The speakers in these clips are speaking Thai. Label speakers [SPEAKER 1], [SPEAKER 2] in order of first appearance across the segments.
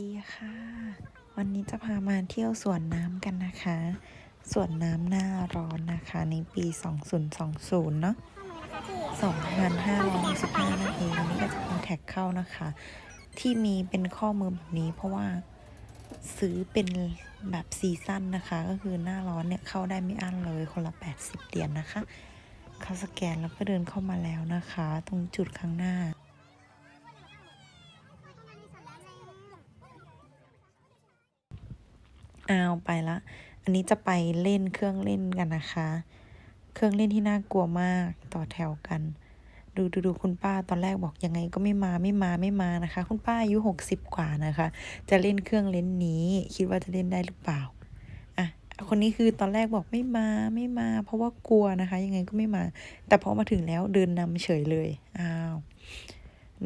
[SPEAKER 1] ดีค่ะ วันนี้จะพามาเที่ยวสวนน้ำกันนะคะ สวนน้ำหน้าร้อนนะคะในปี 2020 เนาะ2,565นั่นเองอันนี้ก็จะเป็นแท็กเข้านะคะ ที่มีเป็นข้อมือแบบนี้เพราะว่าซื้อเป็นแบบซีซั่นนะคะ ก็คือหน้าร้อนเนี่ยเข้าได้ไม่อั้นเลยคนละ 80เหรียญนนะคะ เขาสแกนแล้วก็เดินเข้ามาแล้วนะคะ ตรงจุดข้างหน้า อาไปละ อันนี้จะไปเล่นเครื่องเล่นกันนะคะ เครื่องเล่นที่น่ากลัวมากต่อแถวกัน ดูดูดูคุณป้าตอนแรกบอกยังไงก็ไม่มาไม่มาไม่มานะคะ คุณป้าอายุหกสิบกว่านะคะ จะเล่นเครื่องเล่นนี้ คิดว่าจะเล่นได้หรือเปล่าอะคนนี้คือตอนแรกบอกไม่มาไม่มา เพราะว่ากลัวนะคะ ยังไงก็ไม่มา แต่พอมาถึงแล้วเดินนำเฉยเลยอ้าว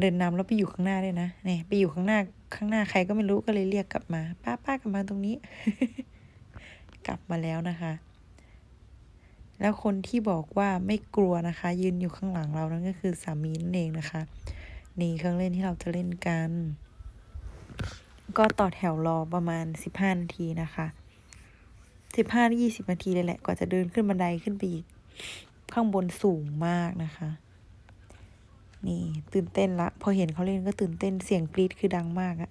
[SPEAKER 1] เดินนำแล้วไปอยู่ข้างหน้าด้วยนะเนี่ยไปอยู่ข้างหน้า ข้างหน้าใครก็ไม่รู้ก็เลยเรียกกลับมา ป้าป้ากลับมาตรงนี้ กลับมาแล้วนะคะ แล้วคนที่บอกว่าไม่กลัวนะคะ ยืนอยู่ข้างหลังเรานั่นก็คือสามีนั่นเองนะคะนี่เครื่องเล่นที่เราจะเล่นกัน ก็ต่อแถวรอประมาณสิบห้านาทีนะคะสิบห้ายี่สิบนาทีเลยแหละกว่าจะเดินขึ้นบันไดขึ้นไปอีก ข้างบนสูงมากนะคะ นี่ตื่นเต้นละ พอเห็นเขาเล่นก็ตื่นเต้นเสียงกรี๊ดคือดังมากอะ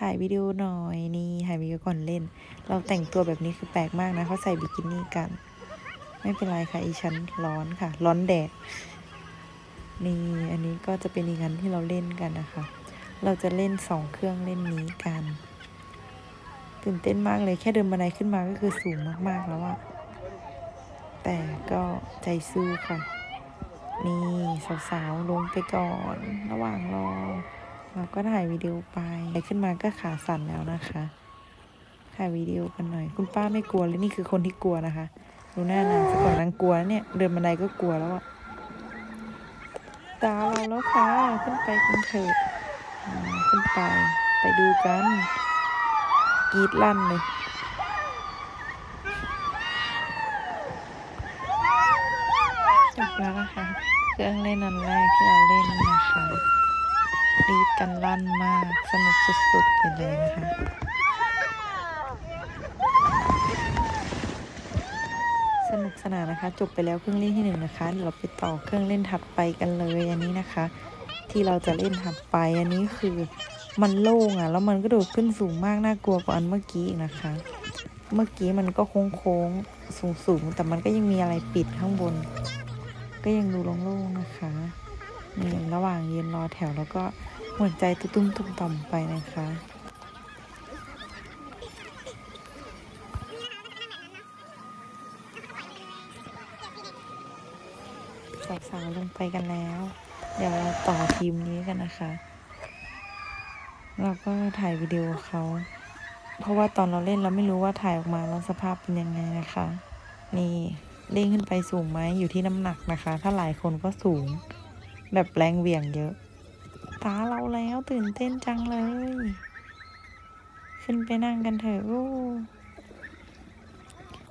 [SPEAKER 1] ถ่ายวิดีโอหน่อยนี่ถ่ายวิดีโอก่อนเล่น เราแต่งตัวแบบนี้คือแปลกมากนะเขาใส่บิกินี่กัน ไม่เป็นไรค่ะอีฉันร้อนค่ะ ร้อนแดดนี่อันนี้ก็จะเป็นอีกอันที่เราเล่นกันนะคะ เราจะเล่นสองเครื่องเล่นนี้กัน ตื่นเต้นมากเลยแค่เดินบันไดขึ้นมาก็คือสูงมากๆแล้วอะแต่ก็ใจสู้ค่ะ นี่สาวๆลงไปก่อน ระหว่างรอ เราก็ถ่ายวิดีโอไปขึ้นมาก็ขาสั่นแล้วนะคะ ถ่ายวิดีโอกันหน่อย คุณป้าไม่กลัวเลยนี่คือคนที่กลัวนะคะ ดูหน้านางสะก่อนนางกลัวเนี่ย เดินบันไดก็กลัวแล้วอะตาเราแล้วค่ะ ขึ้นไปกันเถอะขึ้นไป ไปดูกันกรีดลั่นเลยจบแล้วนะคะ รื่องเล่นอันแรกที่เราเล่นนะคะรีดกันลั่นมาก สนุกสุดๆไปเลยนะคะ สนุกสนานนะคะ จบไปแล้วเครื่องเล่นที่หนึ่งนะคะเดี๋ยวเราไปต่อเครื่องเล่นถัดไปกันเลยอันนี้นะคะ ที่เราจะเล่นถัดไปอันนี้คือมันโล่งอะ แล้วมันก็โดดขึ้นสูงมากน่ากลัวกว่าอันเมื่อกี้นะคะ เมื่อกี้มันก็โค้งๆสูงๆแต่มันก็ยังมีอะไรปิดข้างบน ก็ยังดูโล่งๆนะคะนี่ระหว่างยืนรอแถวแล้วก็หัวใจตุ้มๆตุ้มต่อมไปนะคะสาวลงไปกันแล้ว เดี๋ยวเราต่อทีมนี้กันนะคะ เราก็ถ่ายวิดีโอเขา เพราะว่าตอนเราเล่นเราไม่รู้ว่าถ่ายออกมาแล้วสภาพเป็นยังไงนะคะ นี่ เด้งขึ้นไปสูงไหมอยู่ที่น้ำหนักนะคะ ถ้าหลายคนก็สูง แบบแรงเหวี่ยงเยอะ ตาเราแล้วตื่นเต้นจังเลย ขึ้นไปนั่งกันเถอะอู้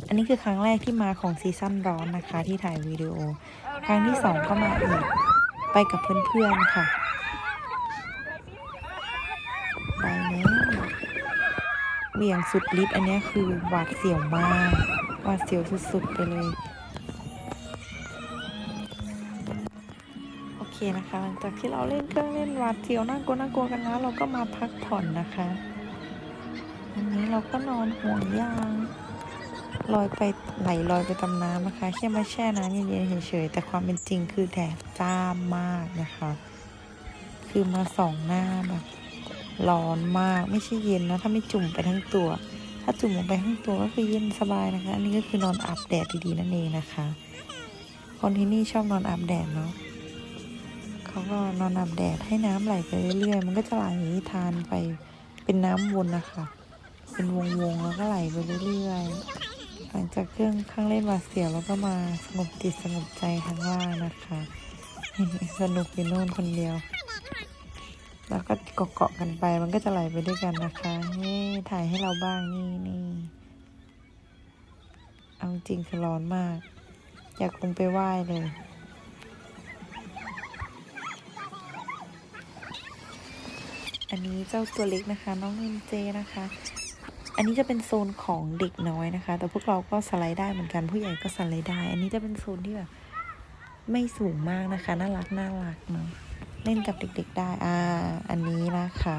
[SPEAKER 1] อันนี้คือครั้งแรกที่มาของซีซั่นร้อนนะคะ ที่ถ่ายวิดีโอ ครั้งที่สองก็มาอีก ไปกับเพื่อนๆค่ะ ไปแล้วเหวี่ยงสุดฤทธิ์อันนี้คือหวาดเสียวมาก วาเสียวสุดๆไปเลย โอเคนะคะหลังจากที่เราเล่นเครื่องเล่นวาดเสียวน่ากลัวน่ากลัวกันแล้ว เราก็มาพักผ่อนนะคะวันนี้เราก็นอนห่วงยางลอยไปไหลลอยไปตามน้ำนะคะแค่มาแช่น้ำเย็นๆเฉยๆแต่ความเป็นจริงคือแดดจ้ามากนะคะ คือมาสองหน้าแบบร้อนมากไม่ใช่เย็นนะถ้าไม่จุ่มไปทั้งตัว ถ้าจุ่มลงไปทั้งตัวก็คือเย็นสบายนะคะ อันนี้ก็คือนอนอาบแดดดีๆนั่นเองนะคะ คนที่นี่ชอบนอนอาบแดดเนาะเขาก็นอนอาบแดดให้น้ำไหลไปเรื่อยๆ มันก็จะไหลทานไปเป็นน้ำวนนะคะ เป็นวงๆแล้วก็ไหลไปเรื่อยๆ หลังจากเครื่องข้างเล่นหวาดเสียวแล้วก็มาสงบจิตสงบใจข้างล่างนะคะ สนุกไปโน่นคนเดียว แล้วก็เกาะๆกันไป มันก็จะไหลไปด้วยกันนะคะนี่ถ่ายให้เราบ้างนี่นี่เอาจริงคือร้อนมาก อยากลงไปไหว้เลย อันนี้เจ้าตัวเล็กนะคะ น้องเอ็นเจนะคะ อันนี้จะเป็นโซนของเด็กน้อยนะคะ แต่พวกเราก็สไลด์ได้เหมือนกัน ผู้ใหญ่ก็สไลด์ได้ อันนี้จะเป็นโซนที่แบบไม่สูงมากนะคะ น่ารักน่ารักเนาะ เล่นกับเด็กๆได้ อ่า อันนี้นะคะ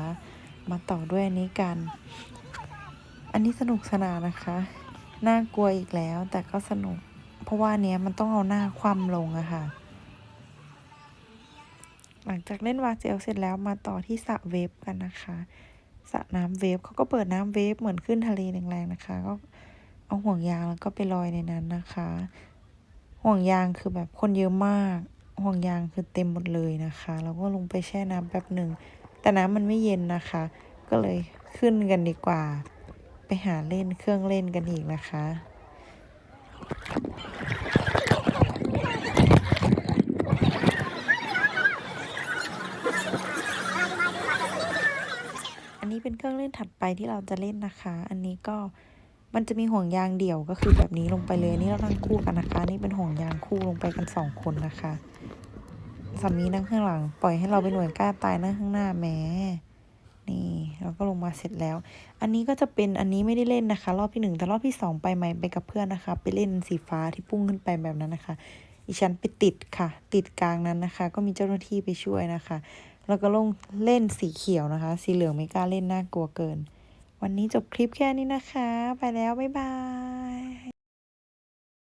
[SPEAKER 1] มาต่อด้วยอันนี้กัน อันนี้สนุกสนานนะคะ น่ากลัวอีกแล้ว แต่ก็สนุก เพราะว่าเนี้ยมันต้องเอาหน้าคว่ำลงอะค่ะ หลังจากเล่นวาเจลเสร็จแล้วมาต่อที่สระเวฟกันนะคะสระน้ำเวฟเขาก็เปิดน้ำเวฟเหมือนขึ้นทะเลแรงๆนะคะ ก็เอาห่วงยางแล้วก็ไปลอยในนั้นนะคะ ห่วงยางคือแบบคนเยอะมาก ห่วงยางคือเต็มหมดเลยนะคะแล้วก็ลงไปแช่น้ำแป๊บหนึ่ง แต่น้ำมันไม่เย็นนะคะ ก็เลยขึ้นกันดีกว่า ไปหาเล่นเครื่องเล่นกันอีกนะคะอันนี้เป็นเครื่องเล่นถัดไปที่เราจะเล่นนะคะ อันนี้ก็ มันจะมีห่วงยางเดี่ยวก็คือแบบนี้ลงไปเลยนนี้เรานั่งคู่กันนะคะ นี่เป็นห่วงยางคู่ลงไปกันสองคนนะคะสามีนั่งข้างหลัง ปล่อยให้เราไปหน่วยกล้าตายนั่งข้างหน้าแหม้นี่เราก็ลงมาเสร็จแล้ว อันนี้ก็จะเป็นอันนี้ไม่ได้เล่นนะคะ รอบที่หนึ่งแต่รอบที่สองไปใหม่ไปกับเพื่อนนะคะ ไปเล่นสีฟ้าที่พุ่งขึ้นไปแบบนั้นนะคะอีฉันไปติดค่ะ ติดกลางนั้นนะคะ ก็มีเจ้าหน้าที่ไปช่วยนะคะ แล้วก็ลงเล่นสีเขียวนะคะ สีเหลืองไม่กล้าเล่นน่ากลัวเกิน วันนี้จบคลิปแค่นี้นะคะ ไปแล้ว บ๊ายบาย